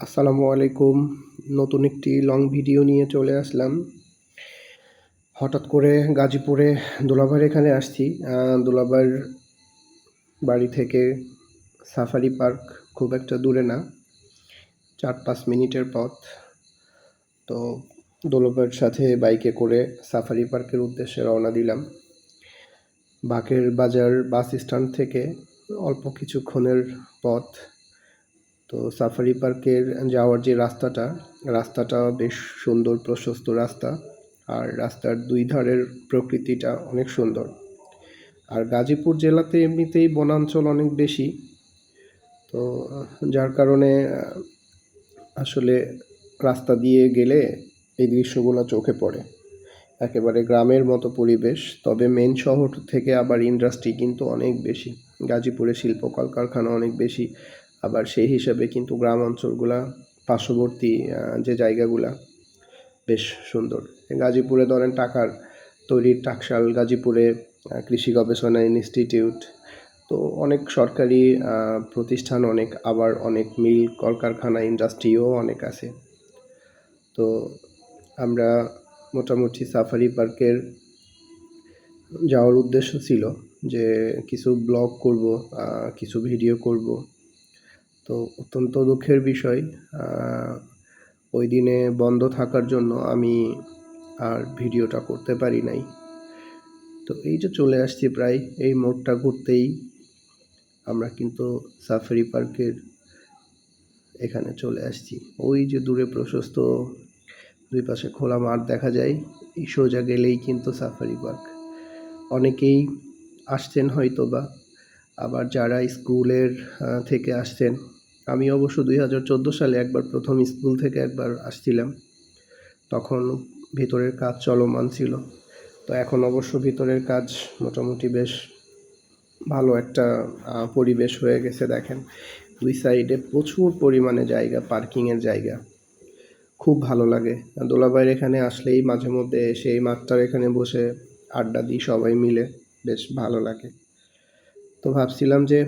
আসসালামু আলাইকুম। নতুন একটি লং ভিডিও নিয়ে চলে আসলাম। হঠাৎ করে গাজীপুরে দোলাভাইয়ের এখানে আসছি। আহ, দোলাভাইয়ের বাড়ি থেকে সাফারি পার্ক খুব একটা দূরে না চার পাঁচ মিনিটের পথ। তো দোলাভাইয়ের সাথে বাইকে করে সাফারি পার্কের উদ্দেশ্যে রওনা দিলাম। বাকের বাজার বাস স্ট্যান্ড থেকে অল্প কিছুক্ষণের পথ। তো সাফারি পার্কের যাওয়ার যে রাস্তাটা রাস্তাটা বেশ সুন্দর, প্রশস্ত রাস্তা। আর রাস্তার দুই ধারের প্রকৃতিটা অনেক সুন্দর। আর গাজীপুর জেলাতে এমনিতেই বনাঞ্চল অনেক বেশি। তো, যার কারণে, আসলে রাস্তা দিয়ে গেলে এই দৃশ্যগুলো চোখে পড়ে। একেবারে গ্রামের মতো পরিবেশ, তবে মেন শহর থেকে আবার ইন্ডাস্ট্রি কিন্তু অনেক বেশি। গাজীপুরে শিল্প কলকারখানা অনেক বেশি। আবার সেই হিসাবে কিন্তু গ্রাম অঞ্চলগুলা, পার্শ্ববর্তী যে জায়গাগুলা বেশ সুন্দর। গাজীপুরে ধরেন টাকার তৈরির টাকশাল, গাজীপুরে কৃষি গবেষণা ইনস্টিটিউট, তো অনেক সরকারি প্রতিষ্ঠান অনেক, আবার অনেক মিল, কলকারখানা ইন্ডাস্ট্রিও অনেক আছে। তো আমরা মোটামুটি সাফারি পার্কের যাওয়ার উদ্দেশ্য ছিল যে কিছু ব্লগ করব কিছু ভিডিও করব। তো অত্যন্ত দুঃখের বিষয়। ওই দিনে বন্ধ থাকার জন্য আমি আর ভিডিওটা করতে পারি নাই। তো এই যে চলে আসছি প্রায়, এই মোড়টা ঘুরতেই আমরা কিন্তু সাফারি পার্কের এখানে চলে আসছি। ওই যে দূরে প্রশস্ত দুই পাশে খোলা মাঠ দেখা যায়, এই সোজা গেলেই কিন্তু সাফারি পার্ক। অনেকেই আসছেন হয়তো বা আবার যারা স্কুলের থেকে আসছেন, আমি অবশ্য দুই হাজার চোদ্দ সালে একবার প্রথম স্কুল থেকে একবার আসছিলাম। তখন ভিতরের কাজ চলমান ছিল। তো এখন অবশ্য ভিতরের কাজ মোটামুটি বেশ ভালো একটা পরিবেশ হয়ে গেছে, দেখেন। দুই সাইডে প্রচুর পরিমাণে জায়গা, পার্কিংয়ের জায়গা। খুব ভালো লাগে। দোলাবাইয়ের এখানে আসলেই মাঝে মধ্যে সেই মাঠটার এখানে বসে আড্ডা দিই সবাই মিলে, বেশ ভালো লাগে। তো ভাবছিলাম যে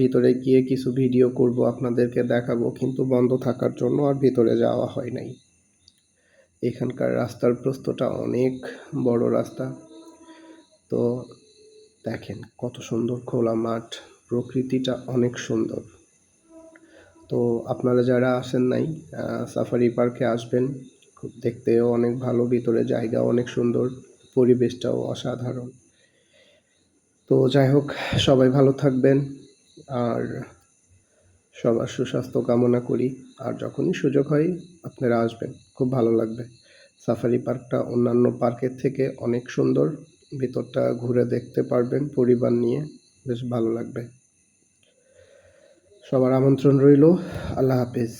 ভিতরে গিয়ে কিছু ভিডিও করব, আপনাদেরকে দেখাবো, কিন্তু বন্ধ থাকার জন্য আর ভিতরে যাওয়া হয় নাই। এখানকার রাস্তার প্রস্তটা অনেক বড় রাস্তা। তো দেখেন কত সুন্দর খোলা মাঠ, প্রকৃতিটা অনেক সুন্দর। তো আপনারা যারা আসেন নাই সাফারি পার্কে আসবেন, খুব দেখতেও অনেক ভালো, ভিতরে জায়গা অনেক সুন্দর, পরিবেশটাও অসাধারণ। তো যাই হোক, সবাই ভালো থাকবেন আর সবার সুস্বাস্থ্য কামনা করি। আর যখনই সুযোগ হয়, আপনারা আসবেন। খুব ভালো লাগবে। সাফারি পার্কটা অন্যান্য পার্কের থেকে অনেক সুন্দর। ভিতরটা ঘুরে দেখতে পারবেন পরিবার নিয়ে। বেশ ভালো লাগবে। সবার আমন্ত্রণ রইল। আল্লাহ হাফিজ।